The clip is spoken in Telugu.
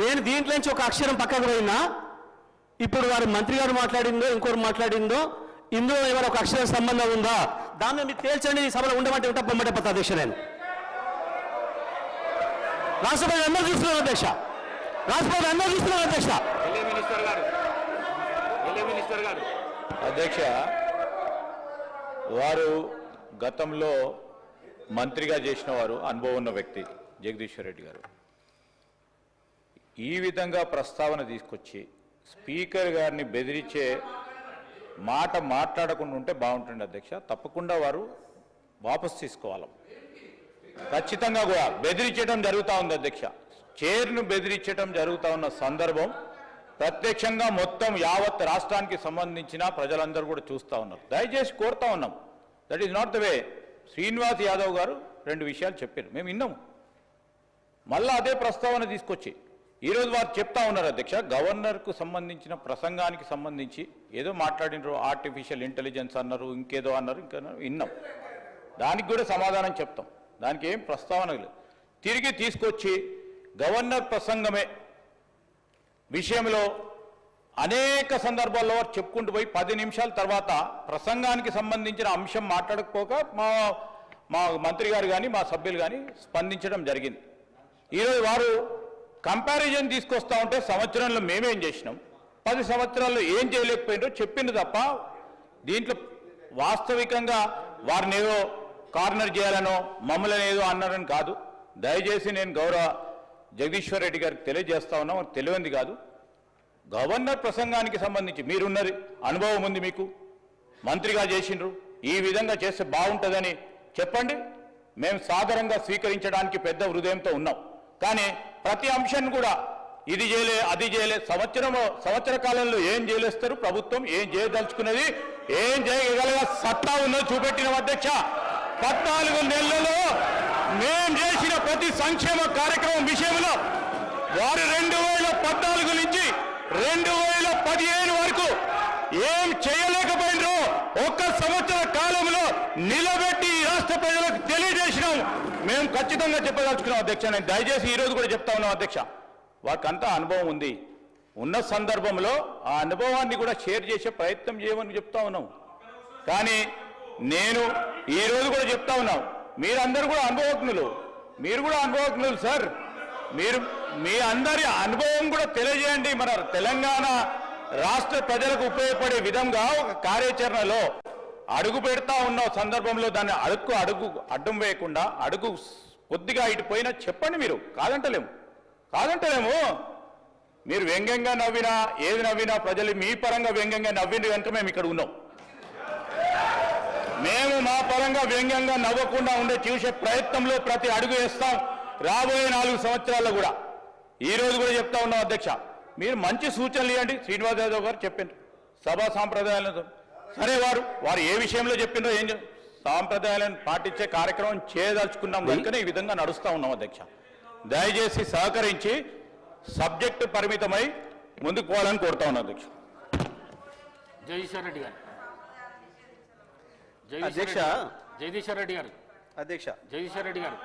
నేను దీంట్లోంచి ఒక అక్షరం పక్కకు పోయినా ఇప్పుడు వారు మంత్రి గారు మాట్లాడిందో ఇంకోరు మాట్లాడిందో ఇందులో ఏమైనా ఒక అక్షరం సంబంధం ఉందా? దాన్ని మీరు తేల్చండి ఈ సభలో ఉండమంటే ఉంటా పొమ్మంటే పోతా అధ్యక్ష నేను. రాష్ట్రపతి అందరూ చూస్తున్నారు అధ్యక్ష. రాష్ట్రపతి అందరూ చూస్తున్నారు అధ్యక్ష. ఢిల్లీ మినిస్టర్ గారు. ఢిల్లీ మినిస్టర్ గారు. అధ్యక్ష వారు గతంలో మంత్రిగా చేసిన వారు అనుభవం ఉన్న వ్యక్తి జగదీశ్వర్ రెడ్డి గారు. ఈ విధంగా ప్రస్తావన తీసుకొచ్చి స్పీకర్ గారిని బెదిరించే మాట మాట్లాడకుండా ఉంటే బాగుంటుంది అధ్యక్ష. తప్పకుండా వారు వాపస్ తీసుకోవాలి. ఖచ్చితంగా కూడా బెదిరించడం జరుగుతూ ఉంది అధ్యక్ష. చైర్ను బెదిరించడం జరుగుతూ ఉన్న సందర్భం ప్రత్యక్షంగా మొత్తం యావత్ రాష్ట్రానికి సంబంధించిన ప్రజలందరూ కూడా చూస్తూ ఉన్నారు. దయచేసి కోరుతా ఉన్నాం. That is not the way Srinivas Yadav garu రెండు విషయాలు చెప్పారు. మేము విన్నాము. మళ్ళా అదే ప్రస్తావన తీసుకొచ్చి ఈరోజు వారు చెప్తా ఉన్నారు అధ్యక్ష గవర్నర్కు సంబంధించిన ప్రసంగానికి సంబంధించి ఏదో మాట్లాడినారు ఆర్టిఫిషియల్ ఇంటెలిజెన్స్ అన్నారు ఇంకేదో అన్నారు ఇంకా విన్నాం. దానికి కూడా సమాధానం చెప్తాం. దానికి ఏం ప్రస్తావన లేదు. తిరిగి తీసుకొచ్చి గవర్నర్ ప్రసంగమే విషయంలో అనేక సందర్భాల్లో వారు చెప్పుకుంటూ పోయి పది నిమిషాల తర్వాత ప్రసంగానికి సంబంధించిన అంశం మాట్లాడకపోక మా మా మంత్రి గారు కానీ మా సభ్యులు కానీ స్పందించడం జరిగింది. ఈరోజు వారు కంపారిజన్ తీసుకొస్తా ఉంటే సంవత్సరంలో మేమేం చేసినాం? పది సంవత్సరాల్లో ఏం చేయలేకపోయినో చెప్పింది తప్ప దీంట్లో వాస్తవికంగా వారిని ఏదో కార్నర్ చేయాలనో మమ్మల్ని ఏదో అన్నారని కాదు. దయచేసి నేను గౌరవ జగదీశ్వర్ రెడ్డి గారికి తెలియజేస్తా ఉన్నాం వారికి తెలియంది కాదు. గవర్నర్ ప్రసంగానికి సంబంధించి మీరున్నది అనుభవం ఉంది మీకు. మంత్రిగా చేసిండ్రు. ఈ విధంగా చేస్తే బాగుంటుందని చెప్పండి. మేము సాదరంగా స్వీకరించడానికి పెద్ద హృదయంతో ఉన్నాం. కానీ ప్రతి అంశాన్ని కూడా ఇది చేయలే అది చేయలే సంవత్సరము సంవత్సర కాలంలో ఏం చేయలేస్తారు? ప్రభుత్వం ఏం చేయదలుచుకున్నది? ఏం చేయగలగా సత్తా ఉన్నది చూపెట్టిన అధ్యక్ష. పద్నాలుగు నెలలలో మేం చేసిన ప్రతి సంక్షేమ కార్యక్రమం విషయంలో వారు రెండు వేల పద్నాలుగు నుంచి రెండు వేల పదిహేను వరకు ఏం చేయలేకపోయినరో ఒక్క సంవత్సర కాలంలో నిలబెట్టి ఈ రాష్ట్ర ప్రజలకు తెలియజేసినాం. మేము ఖచ్చితంగా చెప్పదలుచుకున్నాం అధ్యక్ష. నేను దయచేసి ఈ రోజు కూడా చెప్తా ఉన్నాం అధ్యక్ష. వారికంతా అనుభవం ఉంది. ఉన్న సందర్భంలో ఆ అనుభవాన్ని కూడా షేర్ చేసే ప్రయత్నం చేయమని చెప్తా ఉన్నాం. కానీ నేను ఈరోజు కూడా చెప్తా ఉన్నాం. మీరందరూ కూడా అనుభవజ్ఞులు. మీరు కూడా అనుభవజ్ఞులు సార్. మీరు మీ అందరి అనుభవం కూడా తెలియజేయండి. మన తెలంగాణ రాష్ట్ర ప్రజలకు ఉపయోగపడే విధంగా ఒక కార్యాచరణలో అడుగు పెడతా ఉన్న సందర్భంలో దాన్ని అడుగు అడుగు అడ్డం వేయకుండా అడుగు కొద్దిగా ఇటు పోయినా చెప్పండి మీరు. కాదంటలేము. కాదంటలేము. మీరు వ్యంగ్యంగా నవ్వినా ఏది నవ్వినా ప్రజలు మీ పరంగా వ్యంగ్యంగా నవ్వింది కనుక మేము ఇక్కడ ఉన్నాం. మేము మా పరంగా వ్యంగ్యంగా నవ్వకుండా ఉండే చూసే ప్రయత్నంలో ప్రతి అడుగు వేస్తాం. రాబోయే నాలుగు సంవత్సరాల్లో కూడా. ఈ రోజు కూడా చెప్తా ఉన్నాం అధ్యక్ష. మీరు మంచి సూచనలు ఇవ్వండి. శ్రీనివాస్ యాదవ్ గారు చెప్పిండ్రు. సభా సాంప్రదాయాలను సరే వారు వారు ఏ విషయంలో చెప్పిండ్రో ఏం సాంప్రదాయాలను పాటించే కార్యక్రమం చేయదలుచుకున్నాం కనుకనే ఈ విధంగా నడుస్తా ఉన్నాం అధ్యక్ష. దయచేసి సహకరించి సబ్జెక్టు పరిమితమై ముందుకు పోవాలని కోరుతా ఉన్నాం అధ్యక్ష. జగదీశ్వర్ రెడ్డి గారు. అధ్యక్ష. జగదీశ్వర్ రెడ్డి గారు. అధ్యక్ష. జగదీశ్వర్ రెడ్డి గారు.